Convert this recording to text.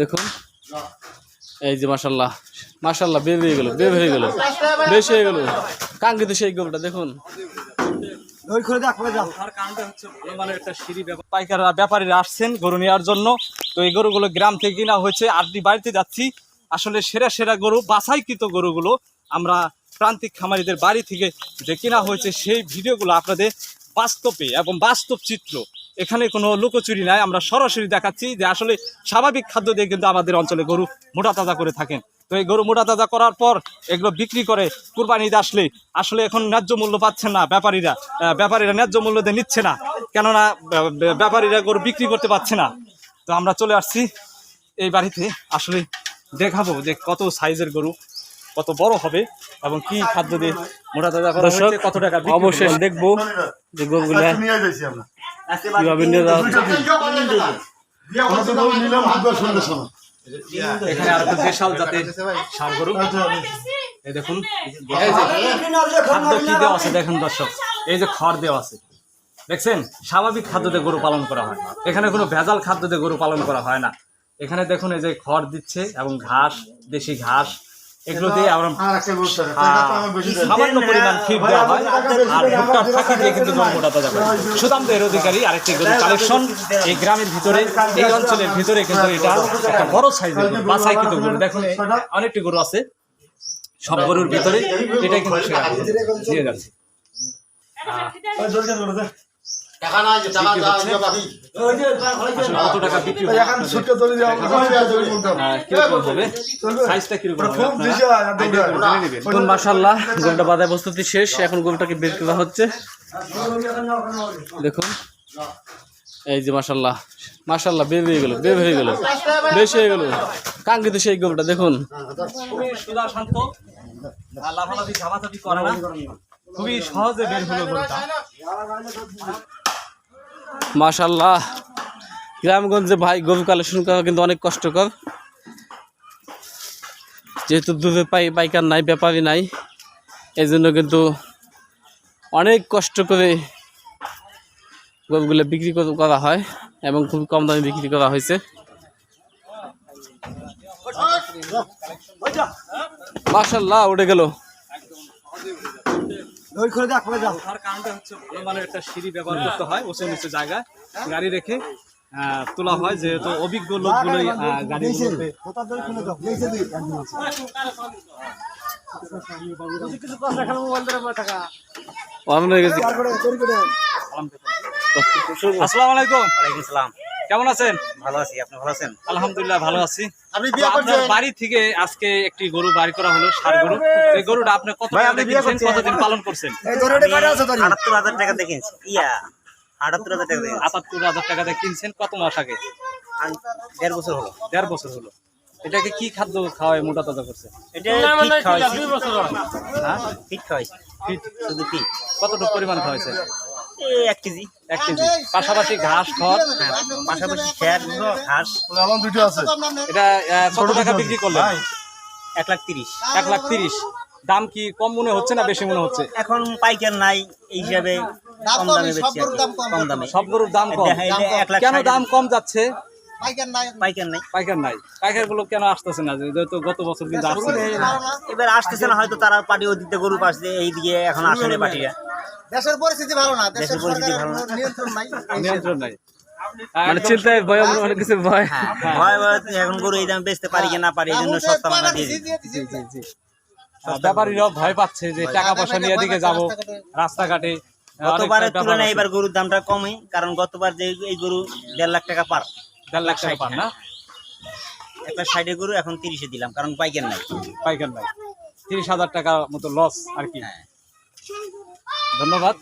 দেখুন। এই যে মাসাল্লাহ মাসাল্লাহ বের হয়ে গেল বের হয়ে গেল বেশ হয়ে গেল। কাঙ্ক্ষিত সেই গরুটা দেখুন। পাইকাররা ব্যাপারীরা আসছেন গরু নেওয়ার জন্য। তো এই গরুগুলো গ্রাম থেকে কিনা হয়েছে আটটি বাড়িতে যাচ্ছি। আসলে সেরা সেরা গরু বাছাইকৃত গরুগুলো আমরা প্রান্তিক খামারিদের বাড়ি থেকে যে কিনা হয়েছে সেই ভিডিওগুলো আপনাদের বাস্তবে এবং বাস্তব চিত্র এখানে কোনো লুকোচুরি নাই। আমরা সরাসরি দেখাচ্ছি যে আসলে স্বাভাবিক খাদ্য দিয়ে কিন্তু আমাদের অঞ্চলে গরু মোটা তাজা করে থাকেন। তো এই গরু মোটা তাজা করার পর এগুলো বিক্রি করে কুরবানি আসলে আসলে এখন ন্যায্য মূল্য পাচ্ছেন না ব্যাপারীরা। আহ, ব্যাপারীরা ন্যায্য মূল্য দিয়ে নিচ্ছে না। কেননা ব্যা- ব্যা- ব্যাপারীরা গরু বিক্রি করতে পারছে না। তো আমরা চলে আসছি এই বাড়িতে। আসলে দেখাবো যে কত সাইজের গরু কত বড় হবে এবং কি খাদ্য দিয়ে মোটা তাজা করা কত টাকা বিক্রি অবশ্যই দেখব যে গরুগুলা নিয়ে যাইছি আমরা। কীভাবে নিয়ে যাওয়া এখানে আর একটা দেশাল জাতের ষাঁড় গরু। এই দেখুন খাদ্য কি দেওয়া আছে দেখেন দর্শক। এই যে খড় দেওয়া আছে। দেখছেন? স্বাভাবিক খাদ্য দিয়ে গরু পালন করা হয় এখানে কোনো ভেজাল খাদ্য দিয়ে গরু পালন করা হয় না। এখানে দেখুন এই যে খড় দিচ্ছে এবং ঘাস দেশি ঘাস এগুলো দিয়ে আমরা সামান্য পরিমাণ ফিড দেওয়া হয় আর ভুট্টার ফাঁকি দিয়ে কিন্তু গরু মোটা তাজা করে সুদামদের অধিকারী আরেকটি গরু কালেকশন এই গ্রামের ভিতরে এই অঞ্চলের ভিতরে কিন্তু এটা একটা বড় সাইজের গরু বাছাই কিন্তু গরু দেখুন অনেকটি গরু আছে সব গরুর ভিতরে এটাই কিন্তু। দিয়ে যাচ্ছে টাকা নাই যে টাকা যা যা বাকি আসলে কত টাকা বিক্রি হবে এখন ছুটে চলে যাও জলদি বলতে হবে আহ, কীরকম হবে? হবে খুব আপনারা দিশা idea করে জেনে নেবেন। এখন মাসাল্লাহ গরুটা বাজার প্রস্তুতি শেষ এখন গরুটাকে বের করা হচ্ছে। দেখুন। এই যে মাসাল্লাহ মাসাল্লাহ বের হয়ে গেল বের হয়ে গেল। বেশ হয়ে গেল। কাঙ্ক্ষিত সেই গরুটা দেখুন। খুবই সুদা শান্ত আর লাফালাফি ঝামাঝাপি করে না খুবই সহজে বের হলো মাসাল্লাহ গ্রামগঞ্জে ভাই গরু কালেকশন করা কিন্তু অনেক কষ্টকর। যেহেতু দুধে পাই পাইকার নাই, ব্যাপারই নাই। এই জন্য কিন্তু অনেক কষ্ট করে গরুগুলো বিক্রি করা হয় এবং খুব কম দামে বিক্রি করা হয়েছে। মাসাল্লাহ উঠে গেল। করে দেখ করে দেখ তার কারণটা হচ্ছে ভালো মানের একটা সিঁড়ি ব্যবহার করতে হয় উঁচু নিচু জায়গায়। গাড়ি রেখে আহ, তোলা হয় যেহেতু অভিজ্ঞ লোকগুলোই গাড়িগুলোতে আসসালামু। আলাইকুম। ওয়ালাইকুম সালাম কেমন আছেন? ভালো আছি আপনি ভালো আছেন? আলহামদুলিল্লাহ ভালো আছি। আপনি তো আপনার বাড়ি থেকে আজকে একটি গরু বাড়ি করা হলো ষাড় গরু। এই গরুটা আপনি কত টাকা কিনছেন, কতদিন পালন করছেন? এই ধরে এটা আছে তোর আটাত্তর হাজার টাকা ইয়া আটাত্তর হাজার টাকা দেখেছি আটাত্তর টাকা দিয়ে কিনছেন? কত মাস আগে? দেড় বছর হলো। দেড় বছর হলো। এটাকে কি খাদ্য খাওয়ায় মোটা তাজা করছে? এটা ফিট খাওয়াইছি। হ্যাঁ? ফিট খাওয়াইছি। ফিট। শুধু ফিট। কতটুকু পরিমাণ খাওয়াইছে? এক কেজি এক কেজি। পাশাপাশি ঘাস খড় হ্যাঁ পাশাপাশি খ্যার ঘাস। দুটো আছে। এটা কত টাকা বিক্রি করলেন? এক লাখ তিরিশ। এক লাখ তিরিশ। দাম কি কম মনে হচ্ছে না বেশি মনে হচ্ছে? এখন পাইকার নাই এই হিসাবে কম দামে বেচছি কম। দামে। সব গরুর দাম কম। এক লাখ কেন দাম কম যাচ্ছে? পাইকার নাই। পাইকার নাই। পাইকারগুলো কেন আসতেছে না? যেহেতু গত বছর কিন্তু আসছে। এবার আসতেছে না হয়তো তারা পার্টি ওদিকে গরু পাশে এই দিকে এখন আসে না পার্টিরা। দেশের পরিস্থিতি ভালো না দেশের পরিস্থিতি ভালো না। নিয়ন্ত্রণ নাই নিয়ন্ত্রণ নাই। মানে চিন্তায় ভয় অনেক কিছু ভয়। ভয় ভয় এখন গরু এই দাম বেচতে পারি কি না পারি এই জন্য সস্তা মানা দিয়ে দিই। জি জি জি আহ, ব্যাপারীরাও ভয় পাচ্ছে যে টাকা পয়সা নিয়ে এদিকে যাব রাস্তাঘাটে। গতবারের তুলনায় এবার গরুর দামটা কমই কারণ গতবার যে এই গরু দেড় লাখ টাকা পার। দেড় লাখ টাকা পান না? একটা সাইডে গরু এখন তিরিশে দিলাম কারণ পাইকার নাই। পাইকার নাই। তিরিশ হাজার টাকা মতো লস আর কি। ধন্যবাদ।